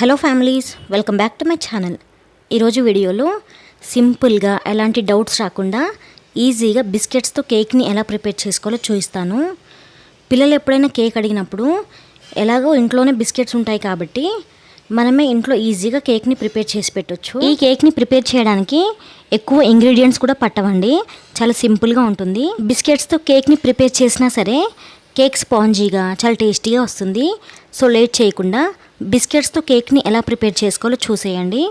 Hello families welcome back to my channel ఈరోజు వీడియోలో సింపుల్గా ఎలాంటి డౌట్స్ రాకుండా ఈజీగా బిస్కెట్స్తో కేక్ని ఎలా ప్రిపేర్ చేసుకోవాలో చూపిస్తాను. పిల్లలు ఎప్పుడైనా కేక్ అడిగినప్పుడు ఎలాగో ఇంట్లోనే బిస్కెట్స్ ఉంటాయి కాబట్టి మనమే ఇంట్లో ఈజీగా కేక్ని ప్రిపేర్ చేసి పెట్టొచ్చు. ఈ కేక్ని ప్రిపేర్ చేయడానికి ఎక్కువ ఇంగ్రీడియంట్స్ కూడా పట్టవండి. చాలా సింపుల్గా ఉంటుంది. బిస్కెట్స్తో కేక్ని ప్రిపేర్ చేసినా సరే కేక్ స్పాంజీగా చాలా టేస్టీగా వస్తుంది. సో లేట్ చేయకుండా బిస్కెట్స్తో కేక్ని ఎలా ప్రిపేర్ చేసుకోవాలో చూసేయండి.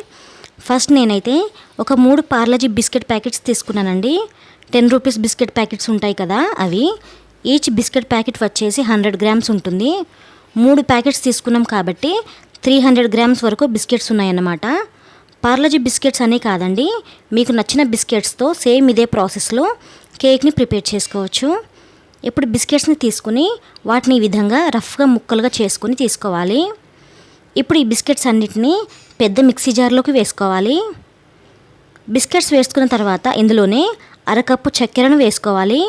ఫస్ట్ నేనైతే ఒక మూడు పార్లజీ బిస్కెట్ ప్యాకెట్స్ తీసుకున్నానండి. టెన్ రూపీస్ బిస్కెట్ ప్యాకెట్స్ ఉంటాయి కదా అవి. ఈచ్ బిస్కెట్ ప్యాకెట్ వచ్చేసి హండ్రెడ్ గ్రామ్స్ ఉంటుంది. మూడు ప్యాకెట్స్ తీసుకున్నాం కాబట్టి త్రీ హండ్రెడ్ గ్రామ్స్ వరకు బిస్కెట్స్ ఉన్నాయన్నమాట. పార్లజీ బిస్కెట్స్ అనే కాదండి మీకు నచ్చిన బిస్కెట్స్తో సేమ్ ఇదే ప్రాసెస్లో కేక్ని ప్రిపేర్ చేసుకోవచ్చు. ఇప్పుడు బిస్కెట్స్ని తీసుకుని వాటిని ఈ విధంగా రఫ్గా ముక్కలుగా చేసుకుని తీసుకోవాలి. ఇప్పుడు ఈ బిస్కెట్స్ అన్నిటినీ పెద్ద మిక్సీ జార్లోకి వేసుకోవాలి. బిస్కెట్స్ వేసుకున్న తర్వాత ఇందులోనే అరకప్పు చక్కెరను వేసుకోవాలి.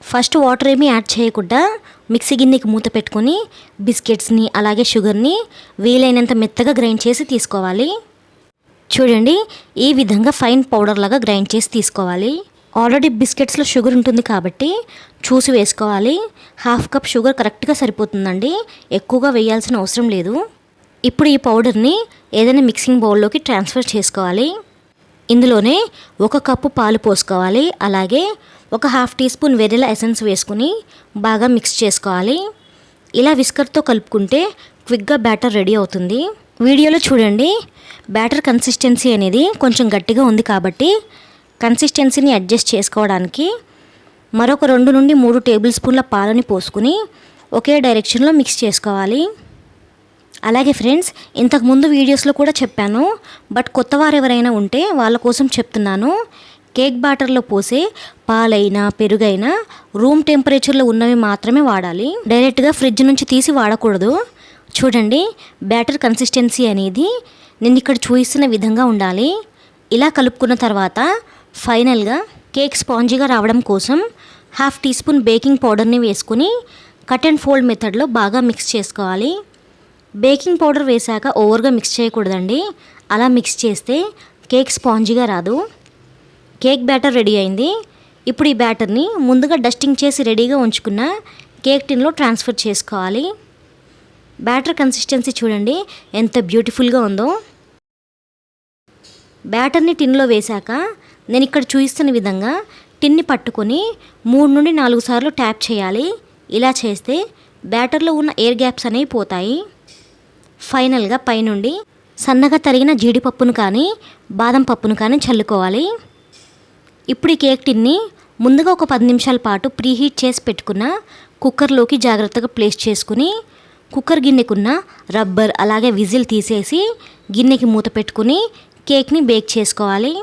ఫస్ట్ వాటర్ ఏమీ యాడ్ చేయకుండా మిక్సీ గిన్నెకి మూత పెట్టుకొని బిస్కెట్స్ని అలాగే షుగర్ని వీలైనంత మెత్తగా గ్రైండ్ చేసి తీసుకోవాలి. చూడండి ఈ విధంగా ఫైన్ పౌడర్ లాగా గ్రైండ్ చేసి తీసుకోవాలి. ఆల్రెడీ బిస్కెట్స్లో షుగర్ ఉంటుంది కాబట్టి చూసి వేసుకోవాలి. హాఫ్ కప్ షుగర్ కరెక్ట్గా సరిపోతుందండి. ఎక్కువగా వేయాల్సిన అవసరం లేదు. ఇప్పుడు ఈ పౌడర్ని ఏదైనా మిక్సింగ్ బౌల్లోకి ట్రాన్స్ఫర్ చేసుకోవాలి. ఇందులోనే ఒక కప్పు పాలు పోసుకోవాలి. అలాగే ఒక half teaspoon vanilla essence వేసుకుని బాగా మిక్స్ చేసుకోవాలి. ఇలా విస్కర్తో కలుపుకుంటే క్విక్గా బ్యాటర్ రెడీ అవుతుంది. వీడియోలో చూడండి. బ్యాటర్ కన్సిస్టెన్సీ అనేది కొంచెం గట్టిగా ఉంది కాబట్టి కన్సిస్టెన్సీని అడ్జస్ట్ చేసుకోవడానికి మరొక రెండు నుండి మూడు టేబుల్ స్పూన్ల పాలని పోసుకుని ఒకే డైరెక్షన్లో మిక్స్ చేసుకోవాలి. అలాగే ఫ్రెండ్స్ ఇంతకుముందు వీడియోస్లో కూడా చెప్పాను బట్ కొత్త వారు ఎవరైనా ఉంటే వాళ్ళ కోసం చెప్తున్నాను. కేక్ బాటర్లో పోసే పాలైనా పెరుగైనా రూమ్ టెంపరేచర్లో ఉన్నవి మాత్రమే వాడాలి. డైరెక్ట్గా ఫ్రిడ్జ్ నుంచి తీసి వాడకూడదు. చూడండి బ్యాటర్ కన్సిస్టెన్సీ అనేది నేను ఇక్కడ చూపిస్తున్న విధంగా ఉండాలి. ఇలా కలుపుకున్న తర్వాత ఫైనల్గా కేక్ స్పాంజీగా రావడం కోసం హాఫ్ టీ స్పూన్ బేకింగ్ పౌడర్ని వేసుకుని కట్ అండ్ ఫోల్డ్ మెథడ్లో బాగా మిక్స్ చేసుకోవాలి. బేకింగ్ పౌడర్ వేశాక ఓవర్గా మిక్స్ చేయకూడదండి. అలా మిక్స్ చేస్తే కేక్ స్పాంజీగా రాదు. కేక్ బ్యాటర్ రెడీ అయింది. ఇప్పుడు ఈ బ్యాటర్ని ముందుగా డస్టింగ్ చేసి రెడీగా ఉంచుకున్న కేక్ టిన్లో ట్రాన్స్ఫర్ చేసుకోవాలి. బ్యాటర్ కన్సిస్టెన్సీ చూడండి ఎంత బ్యూటిఫుల్గా ఉందో. బ్యాటర్ని టిన్లో వేశాక నేను ఇక్కడ చూపిస్తున్న విధంగా టిన్ని పట్టుకొని మూడు నుండి నాలుగు సార్లు ట్యాప్ చేయాలి. ఇలా చేస్తే బ్యాటర్లో ఉన్న ఎయిర్ గ్యాప్స్ అనేవి పోతాయి. ఫైనల్గా పైనుండి సన్నగా తరిగిన జీడిపప్పును కానీ బాదం పప్పును కానీ చల్లుకోవాలి. ఇప్పుడు ఈ కేక్ టిన్ని ముందుగా ఒక పది నిమిషాల పాటు ప్రీహీట్ చేసి పెట్టుకున్న కుక్కర్లోకి జాగ్రత్తగా ప్లేస్ చేసుకుని కుక్కర్ గిన్నెకున్న రబ్బర్ అలాగే విజిల్ తీసేసి గిన్నెకి మూత పెట్టుకుని కేక్ని బేక్ చేసుకోవాలి.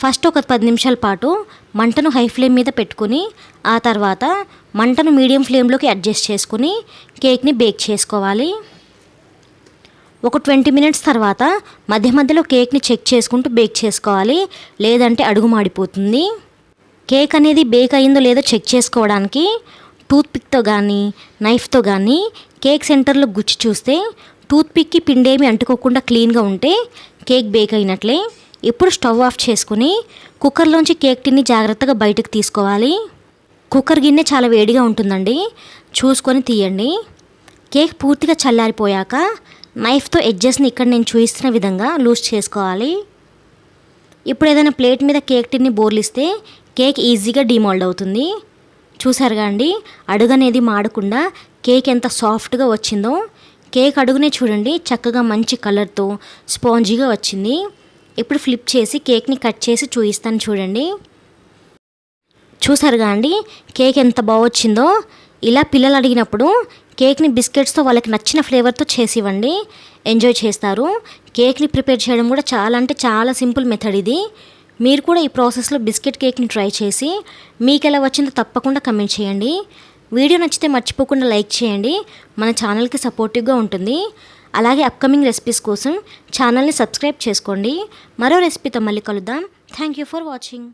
ఫస్ట్ ఒక పది నిమిషాల పాటు మంటను హై ఫ్లేమ్ మీద పెట్టుకుని ఆ తర్వాత మంటను మీడియం ఫ్లేమ్లోకి అడ్జస్ట్ చేసుకుని కేక్ని బేక్ చేసుకోవాలి. ఒక ట్వంటీ మినిట్స్ తర్వాత మధ్య మధ్యలో కేక్ని చెక్ చేసుకుంటూ బేక్ చేసుకోవాలి. లేదంటే అడుగు మాడిపోతుంది. కేక్ అనేది బేక్ అయిందో లేదో చెక్ చేసుకోవడానికి టూత్పిక్తో కానీ నైఫ్తో కానీ కేక్ సెంటర్లో గుచ్చి చూస్తే టూత్పిక్కి పిండేమి అంటుకోకుండా క్లీన్గా ఉంటే కేక్ బేక్ అయినట్లే. ఇప్పుడు స్టవ్ ఆఫ్ చేసుకుని కుక్కర్లోంచి కేక్ టిన్ని జాగ్రత్తగా బయటకు తీసుకోవాలి. కుక్కర్ గిన్నె చాలా వేడిగా ఉంటుందండి. చూసుకొని తీయండి. కేక్ పూర్తిగా చల్లారిపోయాక నైఫ్తో ఎడ్జెస్ని ఇక్కడ నేను చూపిస్తున్న విధంగా లూజ్ చేసుకోవాలి. ఇప్పుడు ఏదైనా ప్లేట్ మీద కేక్ టిన్ని బోర్లిస్తే కేక్ ఈజీగా డిమాల్డ్ అవుతుంది. చూసారుగా అండి? అడుగనేది మాడకుండా కేక్ ఎంత సాఫ్ట్గా వచ్చిందో. కేక్ అడుగునే చూడండి చక్కగా మంచి కలర్తో స్పాంజీగా వచ్చింది. ఇప్పుడు ఫ్లిప్ చేసి కేక్ని కట్ చేసి చూపిస్తాను చూడండి. చూసారుగా అండి? కేక్ ఎంత బాగొచ్చిందో ఇలా పిల్లలు అడిగినప్పుడు కేక్ని బిస్కెట్స్తో వాళ్ళకి నచ్చిన ఫ్లేవర్తో చేసి ఇవ్వండి. ఎంజాయ్ చేస్తారు. కేక్ని ప్రిపేర్ చేయడం కూడా చాలా అంటే చాలా సింపుల్ మెథడ్ ఇది. మీరు కూడా ఈ ప్రాసెస్లో బిస్కెట్ కేక్ని ట్రై చేసి మీకు ఎలా వచ్చిందో తప్పకుండా కమెంట్ చేయండి. వీడియో నచ్చితే మర్చిపోకుండా లైక్ చేయండి. మన ఛానల్కి సపోర్టివ్గా ఉంటుంది. అలాగే అప్కమింగ్ రెసిపీస్ కోసం ఛానల్ని సబ్స్క్రైబ్ చేసుకోండి. మరో రెసిపీతో మళ్ళీ కలుద్దాం. Thank you for watching